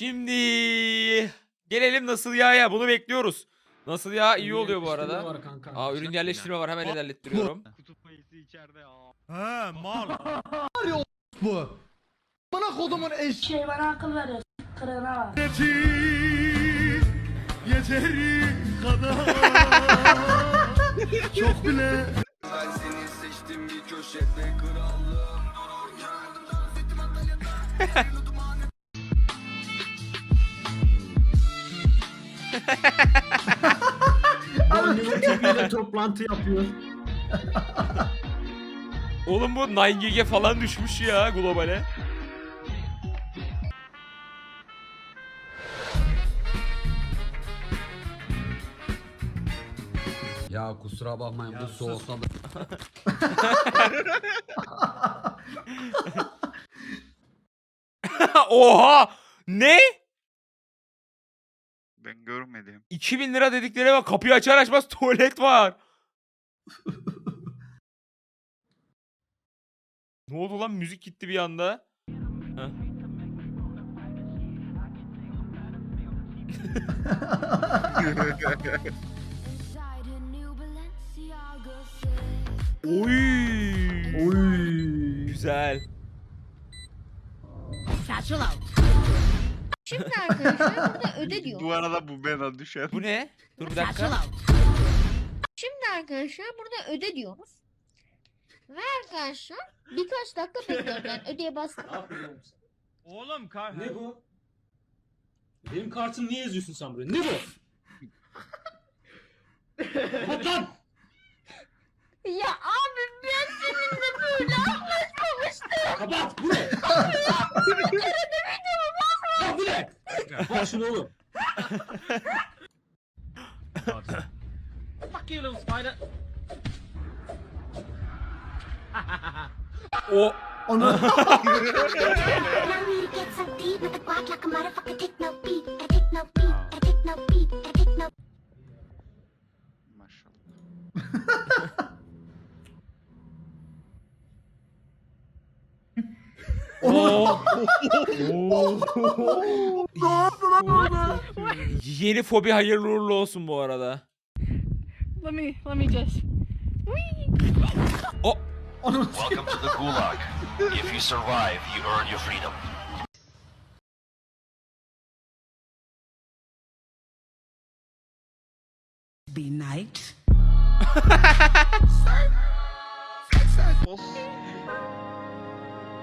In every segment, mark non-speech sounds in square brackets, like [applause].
Şimdi gelelim nasıl ya ya bunu bekliyoruz. Nasıl ya iyi oluyor bu arada. Var kanka. Aa ürün yerleştirme var hemen ilerlettiriyorum. [laughs] Kutup ayısı içeride ya. Ha mal. [laughs] bu. Bana kodumun eş. Şey bana akıl veriyor. Kırığına bak. Yeteri kadar. [laughs] Çok bile. Ben seni seçtim bir köşede krallığım dururken [laughs] Çok güzel toplantı yapıyor. [laughs] Oğlum bu 9GG falan düşmüş ya globale. Ya kusura bakmayın bu soğukta da. [laughs] Oha! Ne? Ben görmedim. 2000 lira dedikleri bak kapıyı açar açmaz tuvalet var. [laughs] ne oldu lan müzik gitti bir anda. [laughs] Oy. Oy. Güzel. Şimdi arkadaşlar burada [laughs] öde diyor. Bu arada bu bana düşer. Bu ne? Dur bir dakika. Şimdi arkadaşlar burada öde diyoruz. Ve arkadaşlar birkaç dakika bekliyorum ben ödeye bastım. Oğlum kar. Ne bu? Benim kartımı niye yazıyorsun sen buraya? Ne bu? Kapat! Ya abi ben seninle böyle anlaşmamıştım. Kapat! Bu ne? Ya bu ne? Şunu oğlum. Fuck you little spider. O Onu Oo. [laughs] Yeni fobi hayırlı uğurlu olsun bu arada. Let me, let me just. Welcome to the Gulag. If you survive, you earn your freedom. Be night. [laughs]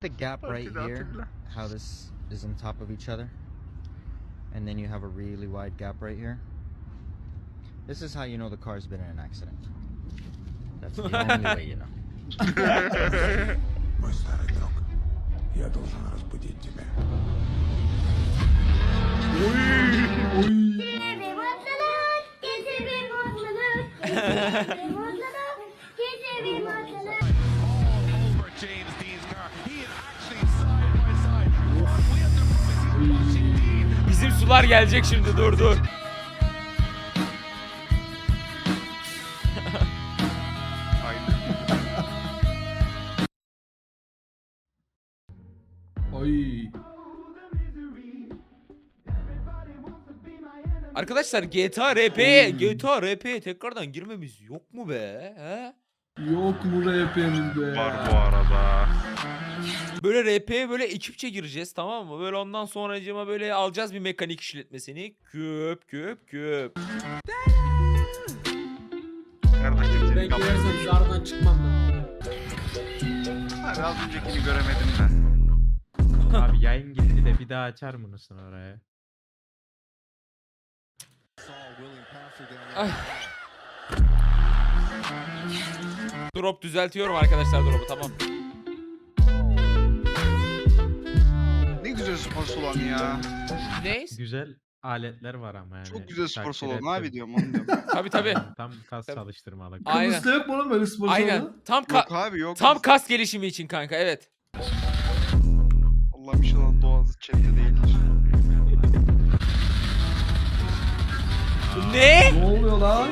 the gap right Hatırla, here, hatırla. how this is on top of each other, and then you have a really wide gap right here. This is how you know the car's been in an accident. That's the only way [laughs] you know. [laughs] [laughs] Мой старый друг, я должен разбудить тебя. Sular gelecek şimdi dur dur. Oy. Arkadaşlar GTA RP'ye GTA RP'ye tekrardan girmemiz yok mu be? He? Yok mu be? Var bu arada. Böyle RP'ye böyle ekipçe gireceğiz tamam mı? Böyle ondan sonracığıma böyle alacağız bir mekanik işletmesini. Küp küp küp. Kardeşim Ben seni girersem zardan çıkmam ben. Abi az öncekini göremedim ben. Abi yayın gitti de bir daha açar mısın oraya? Ay. Drop düzeltiyorum arkadaşlar drop'u tamam. Ne güzel spor salonu ya. Ne? Güzel aletler var ama yani. Çok güzel spor takdir salonu abi ettim. diyorum onu diyorum. [laughs] Tabii tabii. Yani Tam kas Tabii. çalıştırmalık. Aynen. Kıbrıs'ta yok mu oğlum böyle spor salonu? Aynen. Tam ka- Yok abi yok. tam kas gelişimi için kanka evet. Allah'ım inşallah doğası chatte değildir. Ne? Ne oluyor lan?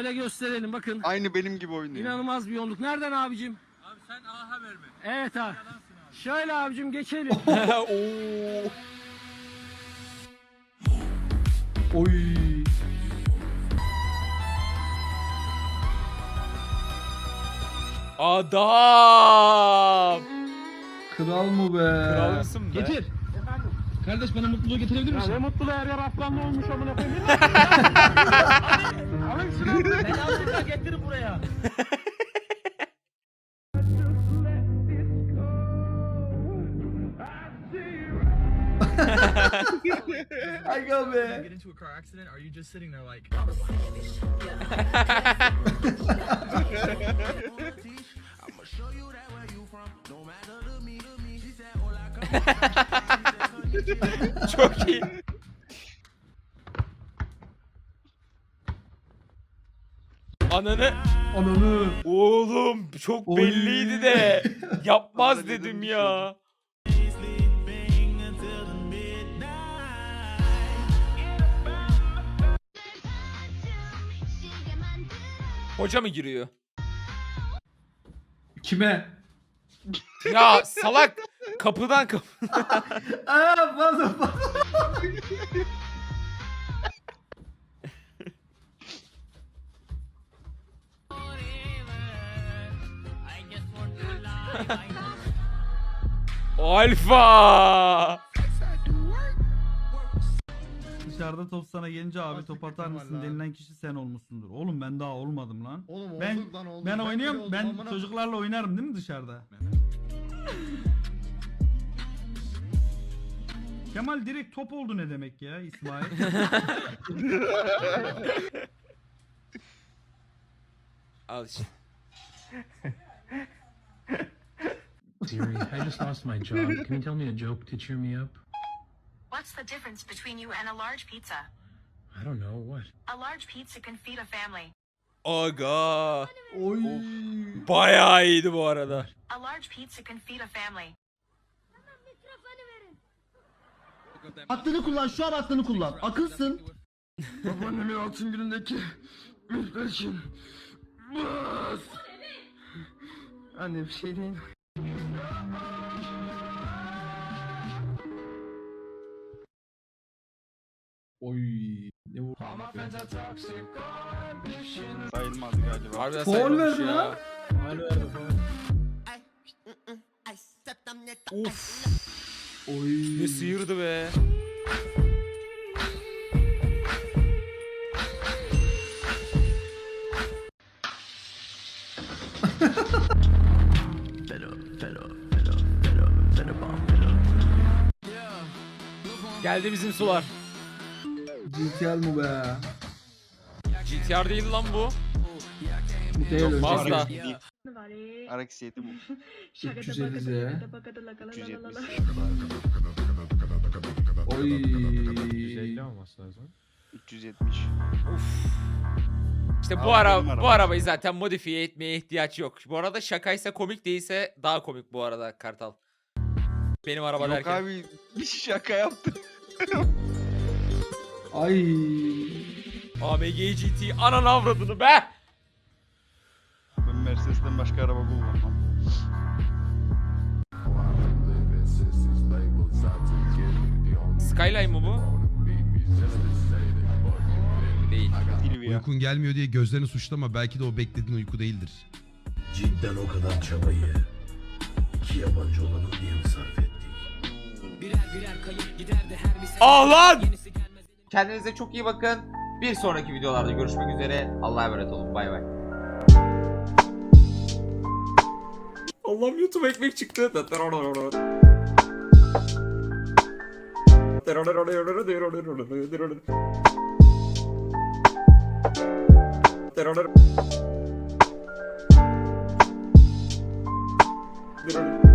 Öyle gösterelim bakın. Aynı benim gibi oynuyor. İnanılmaz bir yoğunluk. Nereden abicim? Abi sen A haber mi? Evet abi. Şöyle abicim geçelim. [laughs] Oo. Oy. Adam. Kral mı be? Kral mısın be? Getir. Kardeş bana mutluluğu getirebilir misin? ne mutlu her yer afganlı olmuş amına koyayım. [laughs] Alın şunu. Ben azıcık getirin buraya. Aga be. into a car accident, are you just sitting there like [laughs] [laughs] Çok iyi. Ananı Ananı. oğlum çok Oy. belliydi de [laughs] yapmaz dedim ya. Hoca mı giriyor? Kime? Ya salak kapıdan kapı. [laughs] Aa fazla fazla. Alfa. Dışarıda top sana gelince abi top atar mısın denilen kişi sen olmuşsundur. Oğlum ben daha olmadım lan. Oğlum Ben- olduk lan olduk. Ben bile oynuyorum. oldum, Ben amına- çocuklarla oynarım değil mi dışarıda? [laughs] Kemal direkt top oldu ne demek ya İsmail? [laughs] Al işte. [laughs] Siri, I just lost my job. Can you tell me a joke to cheer me up? What's the difference between you and a large pizza? I don't know what. A large pizza can feed a family. Aga. Oy. Bayağı iyiydi bu arada. A large pizza can feed a family. Aklını kullan şu an aklını kullan. Akılsın. Babaannemin altın günündeki müfreşim. Bas. Anne bir şey değil. Oy. Ne vurdu? Sayılmaz galiba. Harbiden Foul sayılmamış verdi ya. lan. Uf. Oy. Ne sıyırdı be. Geldi bizim sular. GTL mu be? GTR değil lan bu. Bu değil öyle. Mazda. RX 7 bu. 350 Z. 370. Oy. 150 olması lazım. 370. İşte bu Aldım ara bu araba. arabayı zaten modifiye etmeye ihtiyaç yok. Bu arada şakaysa komik değilse daha komik bu arada Kartal. Benim araba Yok derken. abi bir şaka yaptım. [laughs] Ay. AMG GT anan avradını be. Ben Mercedes'ten başka araba kullanmam. Skyline mı bu? Değil. Uykun gelmiyor diye gözlerini suçlama. Belki de o beklediğin uyku değildir. Cidden o kadar çabayı iki yabancı olanı diye mi sarf ettik? Ah lan! Kendinize çok iyi bakın. Bir sonraki videolarda görüşmek üzere. Allah'a emanet olun. Bay bay. Allah'ım YouTube ekmek çıktı. Terör. [laughs]